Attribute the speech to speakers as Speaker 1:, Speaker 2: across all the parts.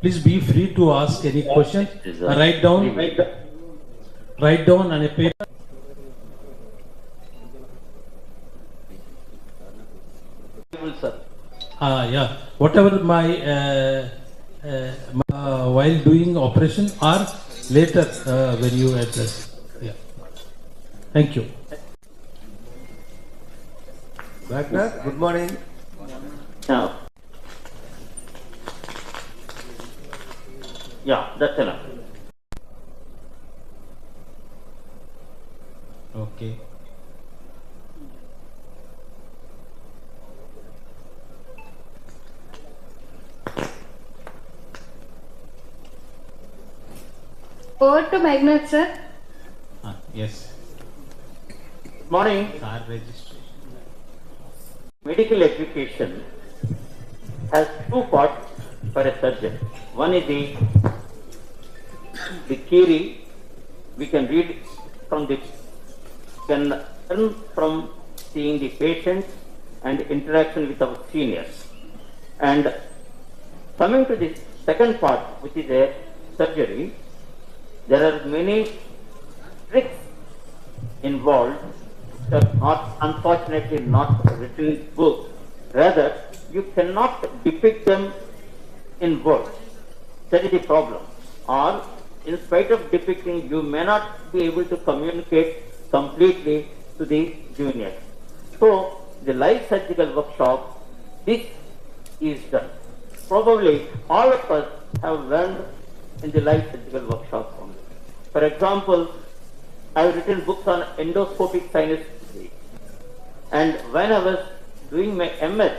Speaker 1: Please be free to ask any question.
Speaker 2: Uh,
Speaker 1: Write down, write down on a paper.
Speaker 2: sir.
Speaker 1: Ah, yeah, whatever my, uh, uh, my- uh, while doing operation or later uh, when you address. Yeah. Thank you.
Speaker 3: Wagner, good morning.
Speaker 2: Yeah. जाते okay.
Speaker 1: पर
Speaker 4: to magnet sir हाँ
Speaker 1: yes morning
Speaker 2: car
Speaker 1: registration medical
Speaker 2: education has two part for a surgeon one is the the theory we can read from the can learn from seeing the patients and interaction with our seniors. And coming to the second part, which is a surgery, there are many tricks involved which are not unfortunately not written in book. Rather, you cannot depict them in words. That is the problem. Or in spite of depicting, you may not be able to communicate completely to the junior. So the live surgical workshop, this is done. Probably all of us have learned in the live surgical workshop only. For example, I have written books on endoscopic sinus disease. And when I was doing my MS,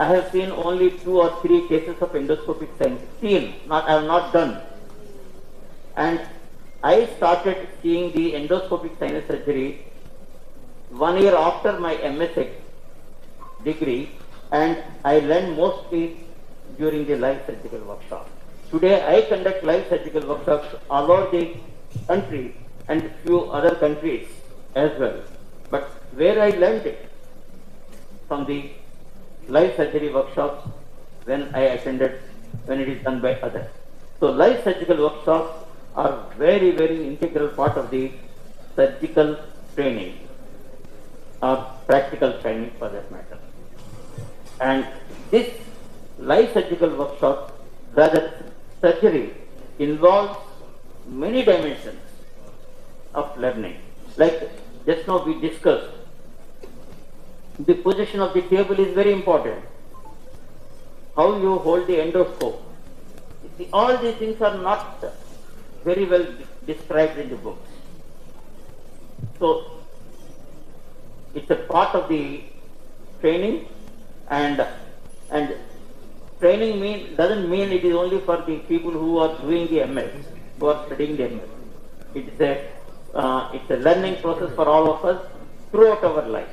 Speaker 2: I have seen only two or three cases of endoscopic sinus. Seen, not I have not done. And I started seeing the endoscopic sinus surgery one year after my MSc degree, and I learned mostly during the live surgical workshop. Today I conduct live surgical workshops all over the country and few other countries as well. But where I learned it from the live surgery workshops when I attended, when it is done by others. So live surgical workshops are very, very integral part of the surgical training or practical training for that matter. And this live surgical workshop, rather surgery, involves many dimensions of learning. Like just now we discussed, the position of the table is very important. How you hold the endoscope. See, All these things are not very well described in the books. So it's a part of the training and and training mean doesn't mean it is only for the people who are doing the MS, who are studying the MS. It's a uh, it's a learning process for all of us throughout our life.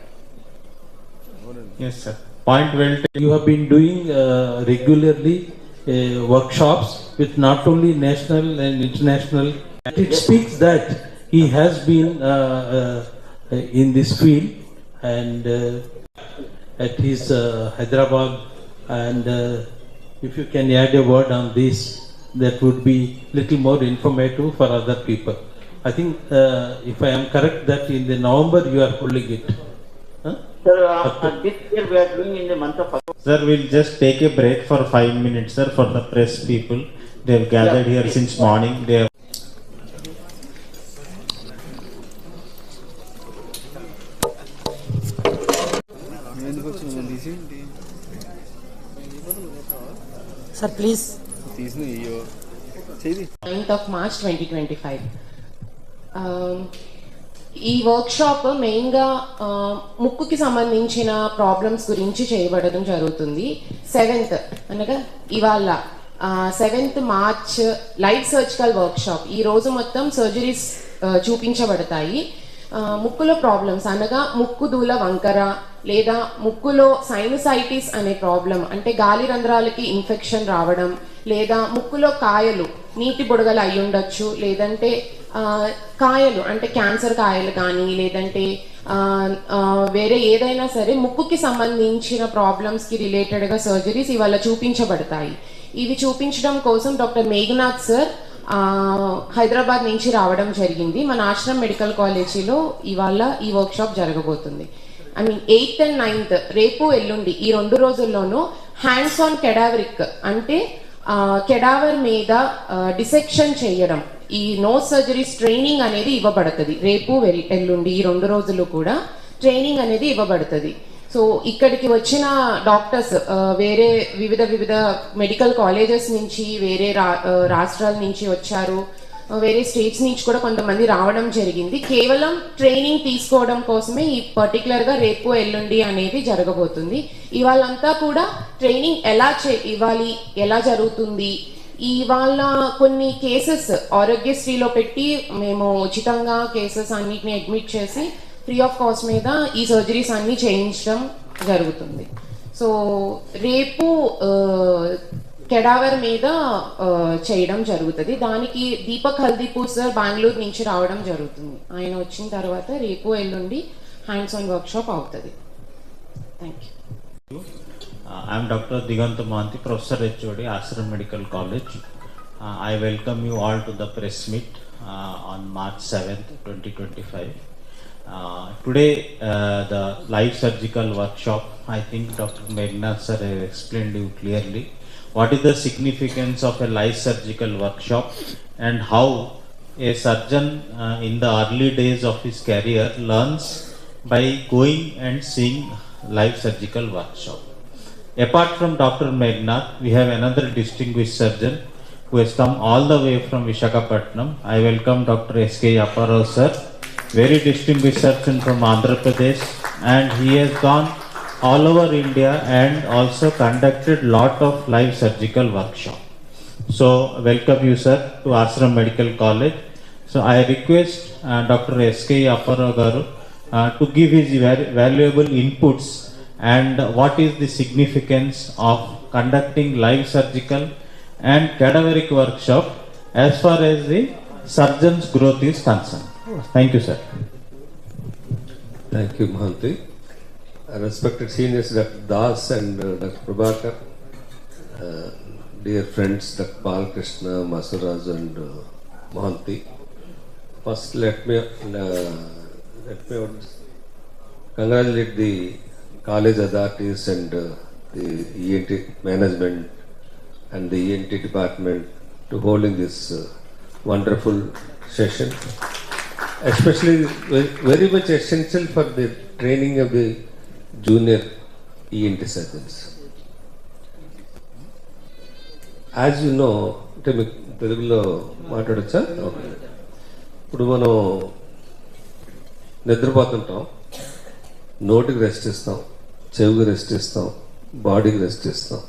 Speaker 5: Yes, sir. Point well taken.
Speaker 1: You have been doing uh, regularly uh, workshops with not only national and international. It speaks that he has been uh, uh, in this field and uh, at his uh, Hyderabad and uh, if you can add a word on this, that would be little more informative for other people. I think uh, if I am correct that in the November you are holding it. Huh?
Speaker 2: Sir, uh, uh, this year we are doing in the month of October.
Speaker 5: Sir, we'll just take a break for five minutes, sir, for the press people. They have gathered
Speaker 2: Yeah,
Speaker 5: here since morning. They have
Speaker 6: ఎందుకు వచ్చిన నన్ను తీసేయండి
Speaker 7: Sir, please.
Speaker 6: తీసిన అయ్యో
Speaker 7: ఈ workshop మెయిన్గా ముక్కుకి సంబంధించిన ప్రాబ్లమ్స్ గురించి చేయబడడం జరుగుతుంది. సెవెంత్ అనగా ఇవాళ seventh March live surgical workshop ఈ రోజు మొత్తం సర్జరీస్ చూపించబడతాయి. ముక్కులో ప్రాబ్లమ్స్ అనగా ముక్కు దూల వంకర లేదా ముక్కులో సైనసైటిస్ అనే ప్రాబ్లం అంటే గాలి రంధ్రాలకి ఇన్ఫెక్షన్ రావడం లేదా ముక్కులో కాయలు నీటి బుడగలు అయి ఉండొచ్చు లేదంటే కాయలు అంటే క్యాన్సర్ కాయలు కానీ లేదంటే వేరే ఏదైనా సరే ముక్కుకి సంబంధించిన ప్రాబ్లమ్స్కి రిలేటెడ్గా సర్జరీస్ ఇవాళ చూపించబడతాయి. ఇవి చూపించడం కోసం డాక్టర్ మేఘనాథ్ సార్ హైదరాబాద్ నుంచి రావడం జరిగింది. మన ఆశ్రమ్ మెడికల్ కాలేజీలో ఇవాళ ఈ వర్క్షాప్ జరగబోతుంది. I mean eighth and ninth రేపు ఎల్లుండి ఈ రెండు రోజుల్లోనూ హ్యాండ్స్ ఆన్ కెడావరిక్ అంటే కెడావర్ మీద డిసెక్షన్ చేయడం. ఈ నో సర్జరీస్ ట్రైనింగ్ అనేది ఇవ్వబడుతుంది. రేపు వెల్- ఎల్లుండి ఈ రెండు రోజులు కూడా ట్రైనింగ్ అనేది ఇవ్వబడుతుంది. సో ఇక్కడికి వచ్చిన డాక్టర్స్ వేరే వివిధ వివిధ మెడికల్ కాలేజెస్ నుంచి వేరే రా- రాష్ట్రాల నుంచి వచ్చారు. వేరే స్టేట్స్ నుంచి కూడా కొంతమంది రావడం జరిగింది. కేవలం ట్రైనింగ్ తీసుకోవడం కోసమే ఈ పర్టికులర్గా రేపు ఎల్లుండి అనేది జరగబోతుంది. ఇవాళంతా కూడా ట్రైనింగ్ ఎలా చే ఇవ్వాలి ఎలా జరుగుతుంది ఇవాళ కొన్ని కేసెస్ ఆరోగ్యశ్రీలో పెట్టి మేము ఉచితంగా కేసెస్ అన్నిటిని అడ్మిట్ చేసి ఫ్రీ ఆఫ్ కాస్ట్ మీద ఈ సర్జరీస్ అన్ని చేయించడం జరుగుతుంది. సో రేపు కెడావర్ మీద చేయడం జరుగుతుంది. దానికి దీపక్ హల్దీపూర్ సార్ బెంగళూరు నుంచి రావడం జరుగుతుంది. ఆయన వచ్చిన తర్వాత రేపు ఎల్లుండి హ్యాండ్స్ ఆన్ వర్క్షాప్ అవుతుంది. Thank you
Speaker 5: Uh, I am Dr. Diganta Mohanty, Professor HOD, Ashram Medical College. Uh, I welcome you all to the press meet uh, on March 7th, 2025. Uh, today, uh, the live surgical workshop, I think Dr. Megnath sir has explained you clearly what is the significance of a live surgical workshop and how a surgeon uh, in the early days of his career learns by going and seeing live surgical workshop. Apart from Dr. Megnath, we have another distinguished surgeon who has come all the way from Vishakhapatnam. I welcome Dr. S.K. Yapparao sir, very distinguished surgeon from Andhra Pradesh and he has gone all over India and also conducted lot of live surgical workshop. So welcome you sir to Ashram Medical College. So I request uh, Dr. S.K. Yapparao garu uh, to give his very valuable inputs and what is the significance of conducting live surgical and cadaveric workshop as far as the surgeon's growth is concerned. Thank you, sir.
Speaker 3: Thank you, Mahanti. Respected seniors, Dr. Das and uh, Dr. Prabhakar, uh, dear friends, Dr. Balkrishna, Masuraj and uh, Mahanti. First, let me, uh, let me congratulate the college authorities and uh, the ENT management and the ENT department to holding this uh, wonderful session especially ve- very much essential for the training of the junior ENT surgeons. As you know అంటే మీకు తెలుగులో మాట్లాడచ్చా okay ఇప్పుడు మనం నిద్రపోతుంటాం నోటికి rest ఇస్తాం చెవికి rest ఇస్తాం బాడీకి రెస్ట్ ఇస్తాం.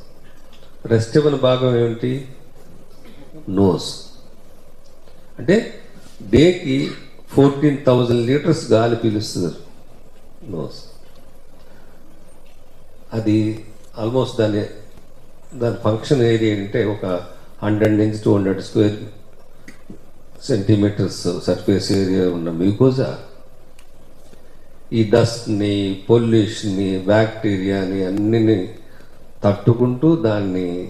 Speaker 3: రెస్ట్ ఇవ్వని భాగం ఏమిటి? నోస్. అంటే డేకి ఫోర్టీన్ థౌజండ్ లీటర్స్ గాలి పీలుస్తుంది నోస్. అది ఆల్మోస్ట్ దాని దాని ఫంక్షన్ ఏరియా అంటే ఒక హండ్రెడ్ నుంచి two hundred square centimetres surface area ఉన్న మ్యూకోజా. ఈ డస్ట్ని పొల్యూషన్ని బ్యాక్టీరియాని అన్నిని తట్టుకుంటూ దాన్ని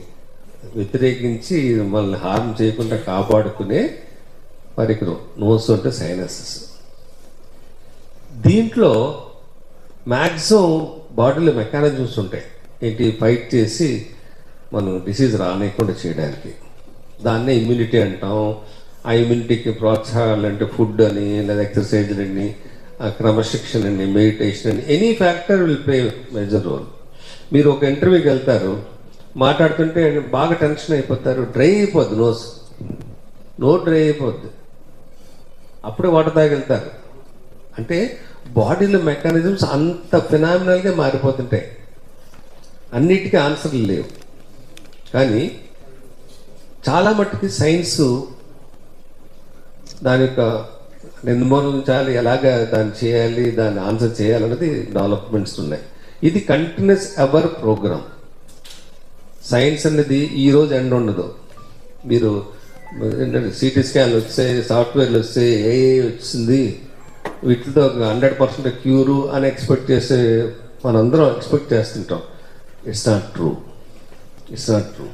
Speaker 3: వ్యతిరేకించి మనల్ని హార్మ్ చేయకుండా కాపాడుకునే పరికరం. నోస్ అంటే సైనసెస్. దీంట్లో మ్యాక్సిమం బాడీలో మెకానిజమ్స్ ఉంటాయి. ఏంటి? ఫైట్ చేసి మనం డిసీజ్ రానియకుండా చేయడానికి. దాన్నే ఇమ్యూనిటీ అంటాం. ఆ ఇమ్యూనిటీకి ప్రోత్సాహాలు అంటే ఫుడ్ అని లేదా ఎక్సర్సైజ్లు అని క్రమశిక్షణ అని మెడిటేషన్ అని any factor will play major role మీరు ఒక ఇంటర్వ్యూకి వెళ్తారు మాట్లాడుతుంటే బాగా టెన్షన్ అయిపోతారు డ్రై అయిపోద్ది నోస్ నోట్ డ్రై అయిపోద్ది. అప్పుడే వాటర్ తాగెళ్తారు. అంటే బాడీలో మెకానిజమ్స్ అంత ఫినామినల్గా మారిపోతుంటాయి. అన్నిటికీ ఆన్సర్లు లేవు. కానీ చాలా మట్టుకి సైన్స్ దాని యొక్క నిర్మూలించాలి ఎలాగ దాన్ని చేయాలి దాన్ని ఆన్సర్ చేయాలన్నది డెవలప్మెంట్స్ ఉన్నాయి. ఇది కంటిన్యూస్ ఎవర్ ప్రోగ్రామ్ సైన్స్ అనేది ఈ రోజు ఎండ్ ఉండదు. మీరు ఏంటంటే సిటీ స్కాన్లు వచ్చాయి సాఫ్ట్వేర్లు వచ్చాయి ఏఏ వచ్చింది వీటితో హండ్రెడ్ పర్సెంట్ క్యూరు అని ఎక్స్పెక్ట్ చేసే మనందరం ఎక్స్పెక్ట్ చేస్తుంటాం. It's not true it's not true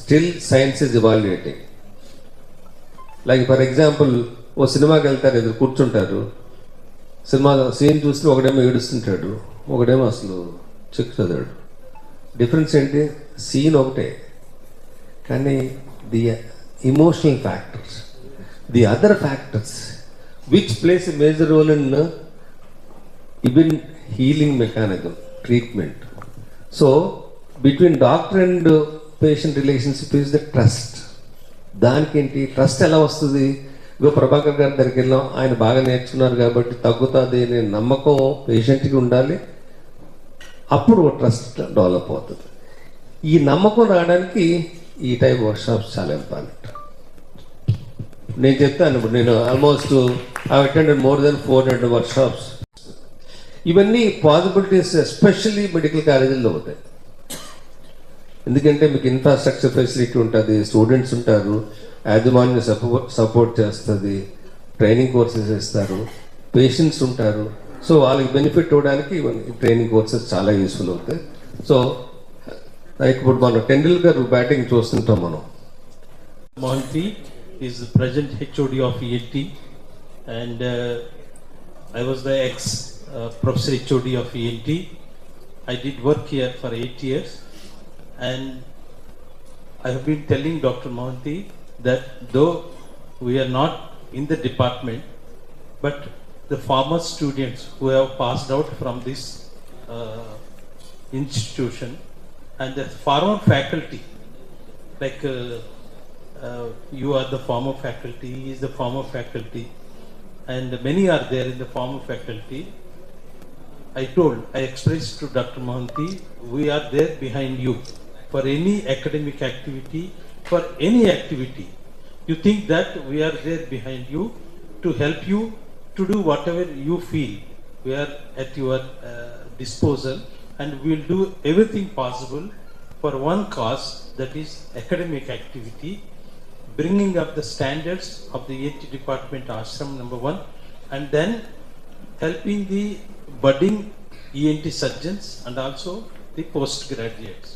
Speaker 3: still science is evaluating like for example ఓ సినిమాకి వెళ్తారు ఎదురు కూర్చుంటారు. సినిమా సీన్ చూస్తే ఒకడేమో ఏడుస్తుంటాడు ఒకడేమో అసలు చెక్ చదివాడు. డిఫరెన్స్ ఏంటి? సీన్ ఒకటే. కానీ the emotional factors the other factors which plays a major role in even healing mechanism treatment so between doctor and patient relationship is the trust దానికి ఏంటి ట్రస్ట్ ఎలా వస్తుంది? ఇగో ప్రభాకర్ గారి దగ్గరికి వెళ్ళాం. ఆయన బాగా నేర్చుకున్నారు కాబట్టి తగ్గుతుంది అనే నమ్మకం పేషెంట్కి ఉండాలి. అప్పుడు ట్రస్ట్ డెవలప్ అవుతుంది. ఈ నమ్మకం రావడానికి ఈ టైప్ వర్క్షాప్స్ చాలా ఇంపార్టెంట్ నేను చెప్తాను ఇప్పుడు నేను almost I attended more than four hundred workshops ఇవన్నీ పాసిబిలిటీస్ ఎస్పెషల్లీ మెడికల్ కాలేజీల్లో అవుతాయి ఎందుకంటే మీకు ఇన్ఫ్రాస్ట్రక్చర్ ఫెసిలిటీ ఉంటుంది స్టూడెంట్స్ ఉంటారు. యాజమాన్యం సపోర్ట్ చేస్తుంది ట్రైనింగ్ కోర్సెస్ ఇస్తారు పేషెంట్స్ ఉంటారు. సో వాళ్ళకి బెనిఫిట్ ఇవ్వడానికి ట్రైనింగ్ కోర్సెస్ చాలా యూస్ఫుల్ అవుతాయి. సో ఇప్పుడు మనం టెండూల్కర్ బ్యాటింగ్ చూస్తుంటాం మనం.
Speaker 1: Mohanty is present HOD of ELT and I was the ex professor HOD of ELT I did work here for eight years and I been telling doctor Mohanty that though we are not in the department, but the former students who have passed out from this uh, institution and the former faculty, like uh, uh, you are the former faculty, he is the former faculty, and many are there in the former faculty. I told, I expressed to Dr. Mohanty, we are there behind you for any academic activity, for any activity. You think that we are there behind you to help you to do whatever you feel. We are at your uh, disposal and we will do everything possible for one cause that is academic activity bringing up the standards of the ENT department ashram number one and then helping the budding ENT surgeons and also the postgraduates.